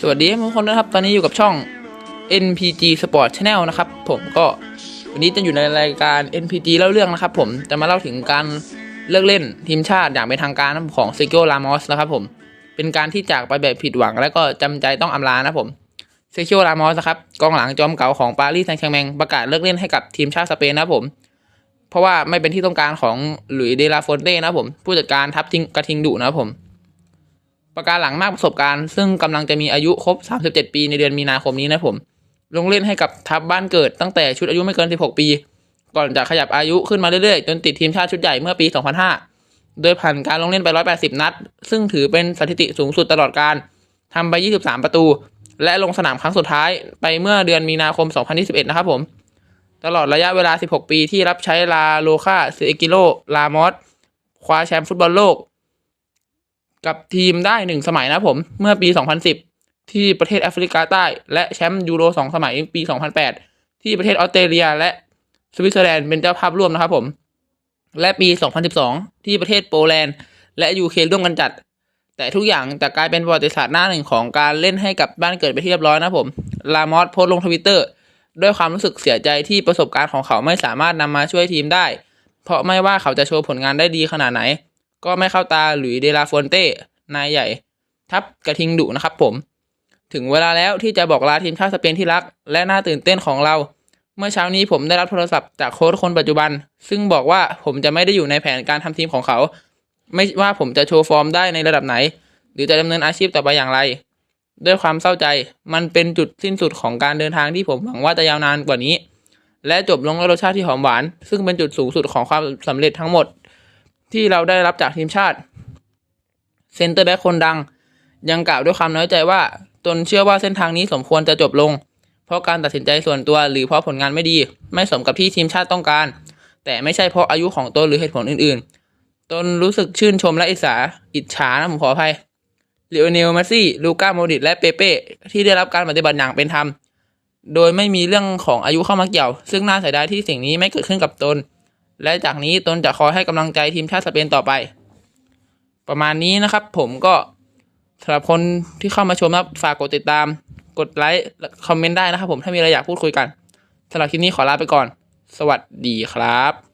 สวัสดีทุกคนนะครับ ตอนนี้อยู่กับช่อง NPG Sport Channel นะครับ ผมก็วันนี้จะอยู่ในรายการ NPG เล่าเรื่องนะครับ ผมจะมาเล่าถึงการเลิกเล่นทีมชาติอย่างเป็นทางการของเซโก r รามอสนะครับ ผมเป็นการที่จากไปแบบผิดหวัง และก็จำใจต้องอำลานะครับผมเซโก r รามอสนะครับกองหลังจอมเก่าของปารีสแซงต์แชร์แมงประกาศเลิกเล่นให้กับทีมชาติสเปนนะครับผมเพราะว่าไม่เป็นที่ต้องการของหลุยเดลาฟอนเต้นะครับผมผู้จัดการทัพทิงกระทิงดุนะครับผม ประการหลังมากประสบการณ์ ซึ่งกำลังจะมีอายุครบ 37 ปีในเดือนมีนาคมนี้นะผม ลงเล่นให้กับทัพบ้านเกิดตั้งแต่ชุดอายุไม่เกิน 16 ปี ก่อนจะขยับอายุขึ้นมาเรื่อยๆ จนติดทีมชาติชุดใหญ่เมื่อปี 2005 โดยผ่านการลงเล่นไป 180 นัด ซึ่งถือเป็นสถิติสูงสุดตลอดการทำไป 23 ประตู และลงสนามครั้งสุดท้ายไปเมื่อเดือนมีนาคม 2021 นะครับผม ตลอดระยะเวลา 16 ปีที่รับใช้ลาโลคาเซกิโล ลามอส คว้าแชมป์ฟุตบอลโลก กับทีมได้หนึ่งสมัยนะผมเมื่อปี 2010 ที่ประเทศแอฟริกาใต้ และแชมป์ยูโรสองสมัยปี 2008 ที่ประเทศออสเตรเลีย และสวิตเซอร์แลนด์เป็นเจ้าภาพร่วมนะครับผม และปี 2012 ที่ประเทศโปแลนด์ และยูเครนร่วมกันจัด แต่ทุกอย่างจะกลายเป็นประวัติศาสตร์หน้าหนึ่งของการเล่นให้กับบ้านเกิดไปที่เรียบร้อยนะผมลามอสโพสต์ลงทวิตเตอร์ด้วยความรู้สึกเสียใจที่ประสบการณ์ของเขาไม่สามารถนำมาช่วยทีมได้ เพราะไม่ว่าเขาจะโชว์ผลงานได้ดีขนาดไหน ก็ไม่เข้าตาหลุยเดลาฟอนเต้นายใหญ่ ทัพกระทิงดุนะครับผม ถึงเวลาแล้วที่จะบอกลาทีมชาติสเปนที่รัก และน่าตื่นเต้นของเรา เมื่อเช้านี้ผมได้รับโทรศัพท์จากโค้ชคนปัจจุบัน ซึ่งบอกว่าผมจะไม่ได้อยู่ในแผนการทำทีมของเขา ไม่ว่าผมจะโชว์ฟอร์มได้ในระดับไหน หรือจะดำเนินอาชีพต่อไปอย่างไร ด้วยความเศร้าใจมันเป็นจุดสิ้นสุดของการเดินทางที่ผมหวังว่าจะยาวนานกว่านี้ และจบลงด้วยรสชาติที่หอมหวาน ซึ่งเป็นจุดสูงสุดของความสำเร็จทั้งหมด ที่เราได้รับจากทีมชาติเซนเตอร์แบ็คคนดัง ยังกล่าวด้วยความน้อยใจว่า ตนเชื่อว่าเส้นทางนี้สมควรจะจบลง เพราะการตัดสินใจส่วนตัวหรือเพราะผลงานไม่ดี ไม่สมกับที่ทีมชาติต้องการ แต่ไม่ใช่เพราะอายุของตนหรือเหตุผลอื่นๆ ตนรู้สึกชื่นชมและอิจฉาอิจฉานะผมขออภัยเลโอเนลมสซี่ ลูก้าโมดิตและเปเป้ที่ได้รับการปฏิบัติอย่างเป็นธรรม โดยไม่มีเรื่องของอายุเข้ามาเกี่ยว ซึ่งน่าเสียดายที่สิ่งนี้ไม่เกิดขึ้นกับตน และจากนี้ตนจะคอยให้กำลังใจทีมชาติสเปนต่อไป ประมาณนี้นะครับ ผมก็สำหรับคนที่เข้ามาชมนะครับฝากกดติดตาม กดไลค์คอมเมนต์ได้นะครับ ผมถ้ามีอะไรอยากพูดคุยกันสำหรับคลิปนี้ขอลาไปก่อน สวัสดีครับ